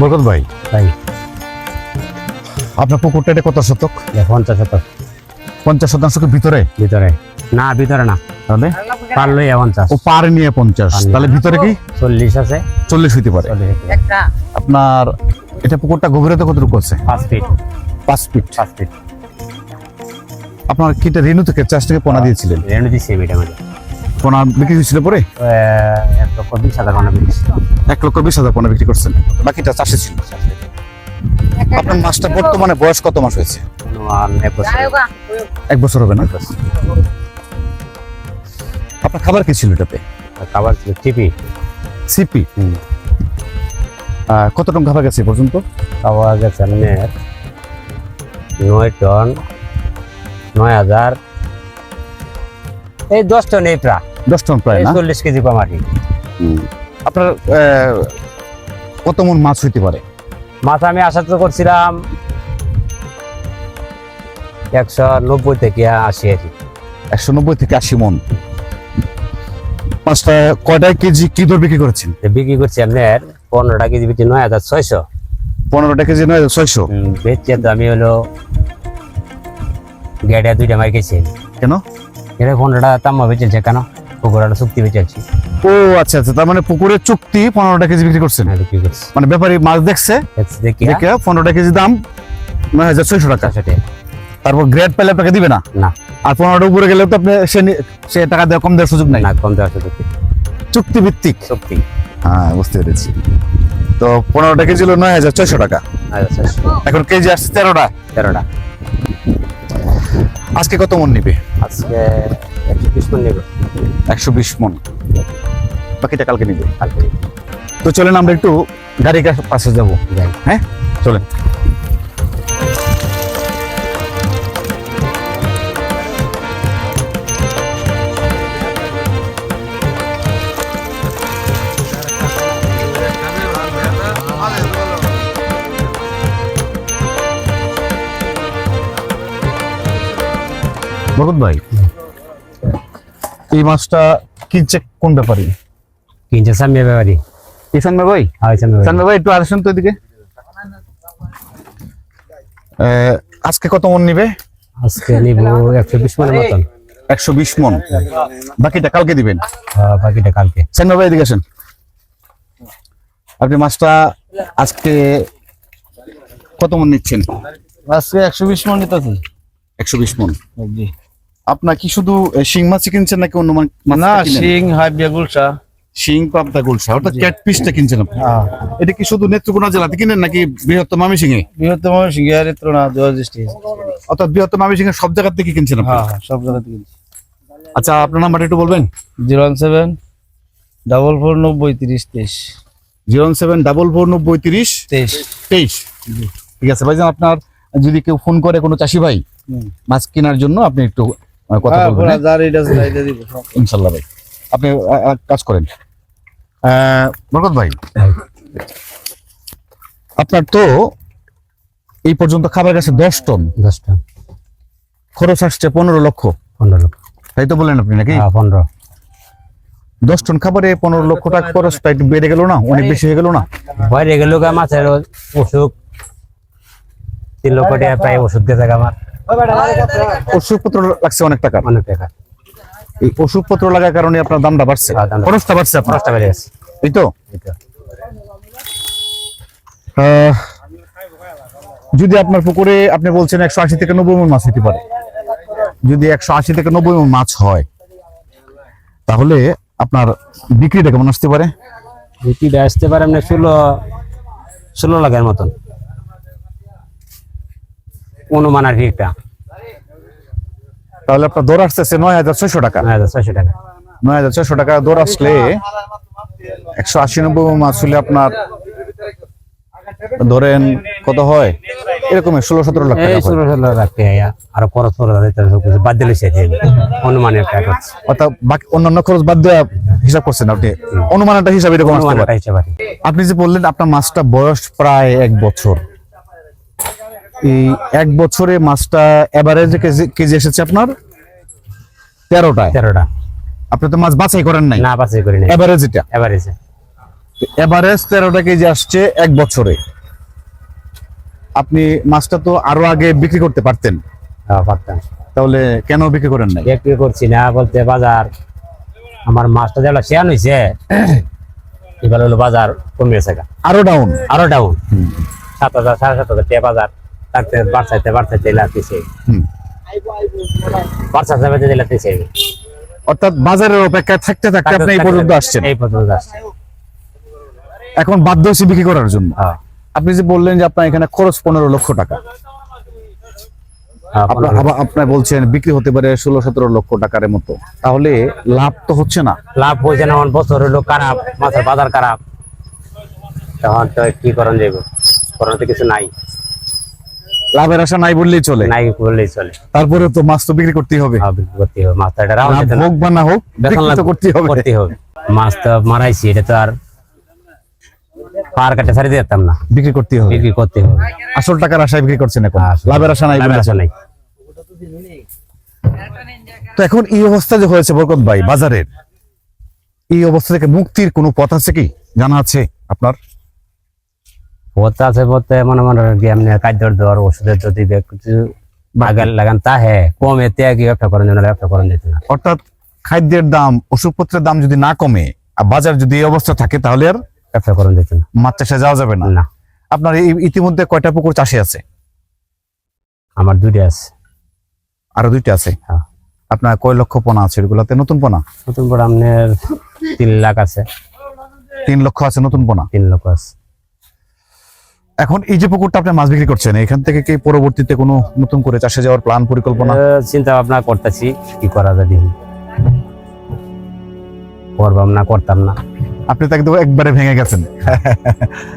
বরকত ভাই তাই আপনার পুকুরটা এটা কত শতক? পঞ্চাশ শতক। পঞ্চাশ শতাংশ ভিতরে? ভিতরে। না ভিতরে না। তাহলে? পারলই পঞ্চাশ। ও পার নিয়ে পঞ্চাশ। তাহলে ভিতরে কি? চল্লিশ আছে। চল্লিশ হইতে পারে। আপনার এটা পুকুরটা গভীরতা কতটুকু আছে? পাঁচ ফিট। পাঁচ ফিট। পাঁচ ফিট। আপনার কিটা রেণু থেকে চাষ থেকে পোনা দিয়েছিলেন? রেণু দিচ্ছি মিটে মাঝে পোনা বিক্রি হয়েছিল পরে? এক লক্ষ বিশ হাজার টাকা বিক্রি এক লক্ষ বিশ হাজার পোনা বিক্রি করছেন। বাকিটা চাষে ছিল। আপনার মাছটা বর্তমানে বয়স কত মাস হয়েছে? এক বছর। হবে না? আপনার খাবার কি ছিল এটাতে? খাবার ছিল টিপি সিপি? কত টন খাবার গেছে পর্যন্ত? খাবার গেছে আপনার নয় টন নয় হাজার এই দশ টন এই প্রায়। দশ টন প্রায় না? চল্লিশ কেজি কি আপনার কত মন মাছ হইতে পারে? মাছ আমি আশা তো করছিলাম একশো নব্বই থেকে আশি আর একশো নব্বই থেকে আশি মন। মাছটা কয়টায় কেজি কি দর বিক্রি করেছেন? বিক্রি করছি আপনার পনেরোটা কেজি বিক্রি নয় হাজার ছয়শো। পনেরোটা কেজি নয় ছয়শো? বেচছে তো আমি হলো গেড়ে দুইটা মার গেছি কেন? এটা পনেরোটা তাম্মা বেচেছে কেন? পুকুরটা চুক্তি বেচেছি। ও আচ্ছা আচ্ছা তার মানে পুকুরের চুক্তি পনেরোটা কেজি বিক্রি করছেন? হ্যাঁ বিক্রি করছি। মানে ব্যাপারী মাছ দেখছে দেখে পনেরোটা কেজি দাম নয় হাজার ছয়শো টাকা। চারশো তারপর গ্রেড পেলে আপনাকে দিবে না? না। আর পনেরোটা উপরে গেলে তো আপনি সে সে টাকা দেওয়া কম দেওয়ার সুযোগ নাই? না কম দেওয়া চুক্তি চুক্তি ভিত্তিক চুক্তি। হ্যাঁ বুঝতে পেরেছি। তো পনেরোটা কেজি হলো নয় হাজার ছয়শো টাকা। এখন কেজি আসছে তেরোটা। তেরোটা। আজকে কত মন নিবে? আজকে একশো বিশ মন নেবে। একশো বিশ মন। বাকিটা কালকে নিবে। কালকে তো চলেন আমরা একটু গাড়ি পাশে যাব। যাই। হ্যাঁ? চলেন। বরকত ভাই? এই মাছটা কিনছে কোন ব্যাপারে? কিনছে সামনে ব্যাপারি। ইসান ভাই? হয় ভাই একটু আসেন তো এদিকে। আজকে কত মন নিবে? আজকে নিব একশো বিশ মনের মতন। একশো বিশ মন। বাকিটা কালকে দিবেন? বাকিটা কালকে। সান ভাই এদিকে আসেন। আপনি মাছটা আজকে কত মন নিচ্ছেন? আজকে একশো বিশ মন নিতেছি। একশো বিশ মন। আপনার কি শুধু শিং মাছ কিনছেন নাকি অন্য মাছ না? শিং হাইবিয়া গুলশা। শিং পাবদা গুলশা অর্থাৎ ক্যাট পিসটা কিনছেন আপনি? হ্যাঁ। এটা কি শুধু নেত্রকোনা জেলাতে কিনেন নাকি বৃহত্তম আমি সিংহে বৃহত্তম সিঙ্গিয়ারি ত্রোনা দশ ডিস্ট্রিক্ট। অর্থাৎ বৃহত্তম আমি সিংহে সব জায়গা থেকে কিনছেন আপনি? হ্যাঁ হ্যাঁ সব জায়গা থেকে আচ্ছা আপনার নাম্বারটা একটু বলবেন? Zero one seven double four নব্বই তিরিশ তেইশ। জিরো সেভেন ডাবল ফোর নব্বই তিরিশ তেইশ। তেইশ। ঠিক আছে ভাইজান আপনার যদি কেউ ফোন করে কোনো চাষি ভাই মাছ কেনার জন্য আপনি একটু কথা হ্যাঁ, বলবেন হ্যাঁ? ইনশাল্লাহ ভাই। আপনি কাজ করেন। বরকত ভাই আপনার তো এই পর্যন্ত খাবার গেছে দশ টন। দশটা খরচ আসছে পনেরো লক্ষ। পনেরো লক্ষ। তাই তো বললেন আপনি নাকি? হ্যাঁ পনেরো। দশ টন খাবারে পনেরো লক্ষ টাকা খরচটা একটু বেড়ে গেল না? অনেক বেশি হয়ে গেল না? বাইরে গেল মাছের অসুখ তিন লক্ষ টাকা প্রায় ওষুধ থাকে আমার। ওষুধপত্র লাগছে অনেক টাকা অনেক টাকা। এই ওষুধপত্র লাগার কারণে আপনার দামটা বাড়ছে। হ্যাঁ, খরচটা বাড়ছে খরচটা বেড়ে গেছে। এই তো? আহ, যদি আপনার পুকুরে আপনি বলছেন একশো আশি থেকে নব্বই মন মাছ হতে পারে। যদি একশো আশি থেকে নব্বই মন মাছ হয় তাহলে আপনার বিক্রিটা কেমন আসতে পারে? বিক্রিটা আসতে পারে আপনার ষোলো ষোলো লাখের মতন। অনুমান আর কি একটা। তাহলে আপনার দর আসতেছে নয় হাজার ছয়শো টাকা। নয় হাজার ছয়শো টাকা। নয় হাজার ছয়শো টাকা দর আসলে একশো আশি নব্বই মাছ হলে আপনার ধরেন কত হয়? এরকম ষোলো সতেরো লাখ টাকা ষোলো ষোলো লাখ টাকা আরও খরচ খরচ বাদ দিলে সে অনুমানের টাকা অর্থাৎ বাকি অন্যান্য খরচ বাদ দেওয়া হিসাব করছেন আপনি? অনুমান একটা হিসাব এরকম। আপনি যে বললেন আপনার মাছটা বয়স প্রায় এক বছর। এই এক বছরে মাছটা এভারেজে কেজি এসেছে আপনার? তেরোটা। তেরোটা। আপনি তো মাছ বাছাই করেন নাই? না পাশে করি না এভারেজ এটা? এভারেজে এভারেজ তেরোটা কেজি আসছে এক বছরে। আপনি মাছটা তো আরও আগে বিক্রি করতে পারতেন। হ্যাঁ, পারতাম। তাহলে কেন বিক্রি করেন নাই? বিক্রি করছি না বলতে বাজার আমার মাছটা যেগুলো শেয়ার হয়েছে এবার হলো বাজার কমিয়েছে গা। আরও ডাউন আরও ডাউন সাত হাজার সাড়ে সাত হাজার টাকা বাজার। লাগতেছে লাগতেছে অর্থাৎ বাজারের থাকতে থাকতে আপনি এই পর্যন্ত আসছেন। এই পর্যন্ত আসছে এখন বাধ্য হয়েছে বিক্রি করার জন্য। হ্যাঁ। আপনি যে বললেন যে আপনার এখানে খরচ পনেরো লক্ষ টাকা। হ্যাঁ, আপনার বলছেন বিক্রি হতে পারে ষোলো সতেরো লক্ষ টাকার মতো। তাহলে লাভ তো হচ্ছে না। লাভ হয়েছে না আমার বছর হলো খারাপ মাছের বাজার খারাপ। তখন তো কি করণ যাইব? করণ তো কিছু নাই। লাভের আশা নাই বললেই চলে। নাই বললেই চলে। তারপরে তো মাছ তো বিক্রি করতেই হবে। করতে হবে। এটা না হোক বা না হোক তো করতেই হবে। করতে হবে। মাছ তো মারাইছি এটা তো আর পার কাটে ছাড়ি দিতাম না। বিক্রি করতেই হবে। বিক্রি করতে হবে। আসল টাকার আশায় বিক্রি করছেন এখন। লাভের আশা নাই লাভের আশা নাই। তো এখন এই অবস্থা যে হয়েছে বরকত ভাই বাজারের এই অবস্থা থেকে মুক্তির কোনো পথ আছে কি? জানা আছে আপনার? পথ আছে বলতে মনে মনে এমনি খাদ্যর দর ওষুধের যদি কিছু বাগান লাগান তা হ্যাঁ কম এতে কি ব্যবসা করেন যেন ব্যবসা করেন যেত না। অর্থাৎ খাদ্যের দাম ওষুধপত্রের দাম যদি না কমে আর বাজার যদি এই অবস্থা থাকে তাহলে আর ব্যবসা করেন যেত না। মাছ চাষে যাওয়া যাবে না। না। আপনার ইতিমধ্যে কয়টা পুকুর চাষে আছে? আমার দুইটা আছে। আরও দুইটা আছে? হ্যাঁ। আপনার কয় লক্ষ পোনা আছে? এগুলাতে নতুন পোনা? নতুন করে আপনার তিন লাখ আছে। তিন লক্ষ আছে নতুন পোনা? তিন লক্ষ আছে। এখন এই যে পুকুরটা আপনি মাছ বিক্রি করছেন এখান থেকে কি পরবর্তীতে কোনো নতুন করে চাষে যাওয়ার প্ল্যান পরিকল্পনা? চিন্তা ভাবনা করতেছি কি করা যায় দেখি। করবাম না করতাম না। আপনি তো একদম একবারে ভেঙে গেছেন।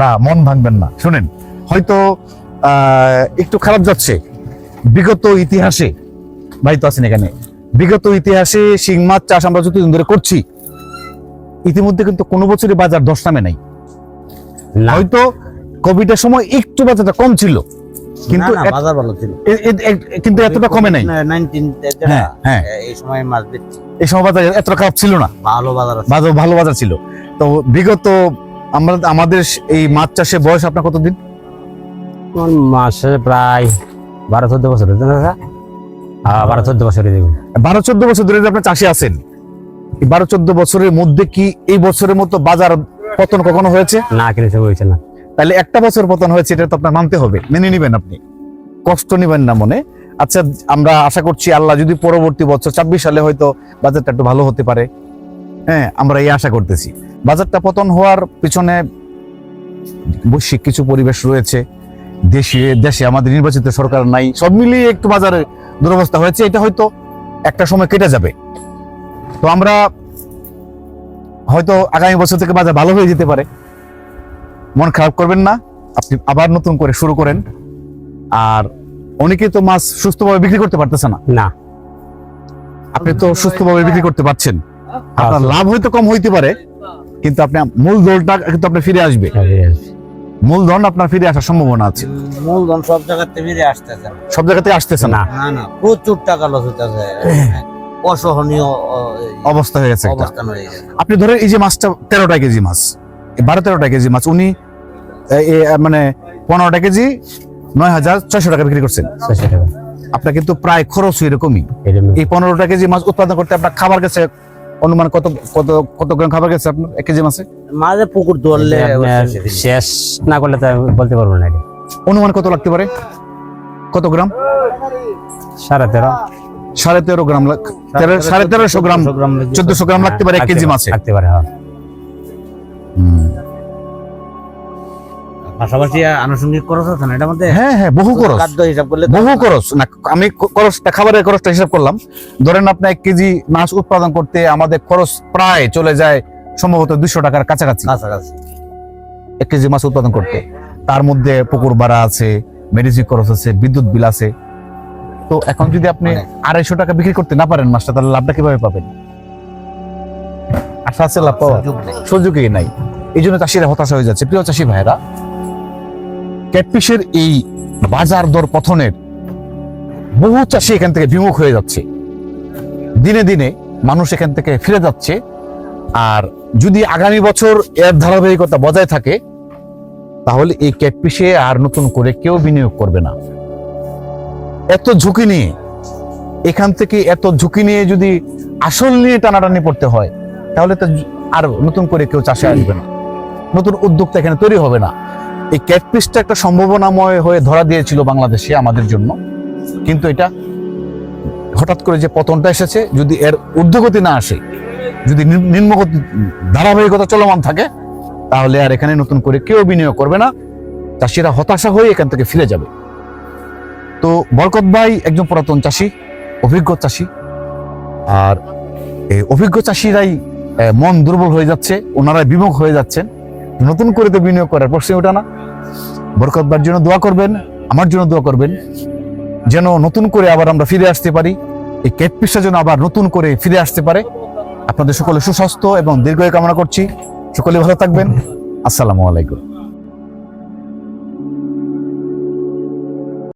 না মন ভাঙবেন না। শুনেন হয়তো একটু খারাপ যাচ্ছে। বিগত ইতিহাসে ভাই তো আছেন এখানে। বিগত ইতিহাসে শিং মাছ চাষ আমরা যতদিন ধরে করছি ইতিমধ্যে কিন্তু কোনো বছরই বাজার দশ নামে নাই। হয়তো কোভিডের সময় একটু বাজারটা কম ছিল। কিন্তু বাজার ভালো ছিল। কিন্তু এতটা কমে নাই। হ্যাঁ হ্যাঁ। এই সময় মাছ এই সময় বাজার এতটা খারাপ ছিল না। ভালো বাজার বাজার ভালো বাজার ছিল। তো বিগত আমরা আমাদের এই মাছ চাষে বয়স আপনার কতদিন? আমার মাসে প্রায় বারো চোদ্দ বছর বারো চোদ্দ দেখুন বারো চোদ্দ বছর ধরে আপনার আপনি চাষে আছেন এই বারো চোদ্দ বছরের মধ্যে কি এই বছরের মতো বাজার পতন কখনো হয়েছে? না কিনেছে হয়েছে না। তাহলে একটা বছর পতন হয়েছে, এটা তো আপনার মানতে হবে। মেনে নিবেন আপনি। কষ্ট নিবেন না মনে। আচ্ছা আমরা আশা করছি আল্লাহ যদি পরবর্তী বছর, ছাব্বিশ সালে হয়তো বাজারটা একটু ভালো হতে পারে। হ্যাঁ আমরা এই আশা করতেছি। বাজারটা পতন হওয়ার পিছনে বৈশ্বিক কিছু পরিবেশ রয়েছে। দেশে দেশে আমাদের নির্বাচিত সরকার নাই। সব মিলিয়ে একটু বাজারে দুরবস্থা হয়েছে। এটা হয়তো একটা সময় কেটে যাবে। তো আমরা হয়তো আগামী বছর থেকে বাজার ভালো হয়ে যেতে পারে। মন খারাপ করবেন না আপনি আবার নতুন করে শুরু করেন। আর অনেকে তো মাছ সুস্থভাবে বিক্রি করতে পারতেছে না। না। আপনি তো সুস্থভাবে বিক্রি করতে পারছেন। আপনার লাভ হয়তো কম হইতে পারে কিন্তু আপনি মূল দলটা কিন্তু আপনার ফিরে আসবে। মূলধন আপনার ফিরে আসার সম্ভাবনা আছে। মূলধন সব জায়গাতে ফিরে আসতেছে না। সব জায়গাতে আসতেছে না? না। না না প্রচুর টাকা লস হইতেছে। অসহনীয় অবস্থা হয়ে গেছে অবস্থান হয়ে গেছে। আপনি ধরেন এই যে মাছটা তেরোটা কেজি মাছ। বারো তেরোটা কেজি মাছ। উনি মানে পনেরোটা কেজি নয় হাজার ছয়শো টাকা বিক্রি করছেন। আপনার কিন্তু প্রায় খরচ এরকমই। এই পনেরোটা কেজি মাছ উৎপাদন করতে আপনার খাবার গেছে অনুমান কত কত কত গ্রাম খাবার গেছে আপনার এক কেজি মাছে? মাঝে পুকুর ধরলে শেষ না করলে তো বলতে পারব না অনুমান কত লাগতে পারে? কত গ্রাম? সাড়ে তেরো। সাড়ে তেরো গ্রাম তেরো- সাড়ে তেরোশো গ্রাম চোদ্দশো গ্রাম লাগতে পারে এক কেজি মাছে। লাগতে পারে পাশাপাশি আনুষঙ্গিক খরচ আছে না? এটার মধ্যে হ্যাঁ হ্যাঁ বহু খরচ। খাদ্য হিসাব করলে বহু খরচ। না আমি খরচটা খাবারের খরচটা হিসাব করলাম। ধরেন আপনি এক কেজি মাছ উৎপাদন করতে আমাদের খরচ প্রায় চলে যায় সম্ভবত দুশো টাকার কাছাকাছি। কাছাকাছি। এক কেজি মাছ উৎপাদন করতে। তার মধ্যে পুকুর ভাড়া আছে মেডিসিন খরচ আছে বিদ্যুৎ বিল আছে। তো এখন যদি আপনি আড়াইশো টাকা বিক্রি করতে না পারেন মাছটা তাহলে লাভটা কীভাবে পাবেন? আশা আছে লাভ পাওয়া। সুযোগই নাই। এই জন্য চাষিরা হতাশা হয়ে যাচ্ছে। প্রিয় চাষি ভাইরা ক্যাটফিশের এই বাজার দর পতনের বহু চাষি এখান থেকে বিমুখ হয়ে যাচ্ছে। দিনে দিনে মানুষ এখান থেকে ফিরে যাচ্ছে। আর যদি আগামী বছর এর ধারাবাহিকতা বজায় থাকে, তাহলে এই ক্যাটফিশে আর নতুন করে কেউ বিনিয়োগ করবে না। এত ঝুঁকি নিয়ে, এখান থেকে এত ঝুঁকি নিয়ে যদি আসল নিয়ে টানাটানি পড়তে হয়, তাহলে তো আর নতুন করে কেউ চাষে আসবে না। নতুন উদ্যোক্তা এখানে তৈরি হবে না। এই ক্যাটফিশটা একটা সম্ভাবনাময় হয়ে ধরা দিয়েছিল বাংলাদেশে আমাদের জন্য। কিন্তু এটা হঠাৎ করে যে পতনটা এসেছে, যদি এর ঊর্ধ্বগতি না আসে, যদি নিম- নিম্নগতি, ধারাবাহিকতা চলমান থাকে, তাহলে আর এখানে নতুন করে কেউ বিনিয়োগ করবে না। চাষিরা হতাশা হয়ে এখান থেকে ফিরে যাবে। তো বরকত ভাই একজন পুরাতন চাষি, অভিজ্ঞ চাষি, আর এই অভিজ্ঞ চাষিরাই মন দুর্বল হয়ে যাচ্ছে ওনারা বিমুখ হয়ে যাচ্ছেন। নতুন করে তো বিনিয়োগ করার প্রশ্ন ওঠে না। বরকত ভাইয়ের জন্য দোয়া করবেন, আমার জন্য দোয়া করবেন, যেন নতুন করে আবার আমরা ফিরে আসতে পারি। এই ক্যাটপিসটা যেন আবার নতুন করে ফিরে আসতে পারে। আপনাদের সকলে সুস্বাস্থ্য এবং দীর্ঘায়ু কামনা করছি। সকলে ভালো থাকবেন। আসসালামু আলাইকুম।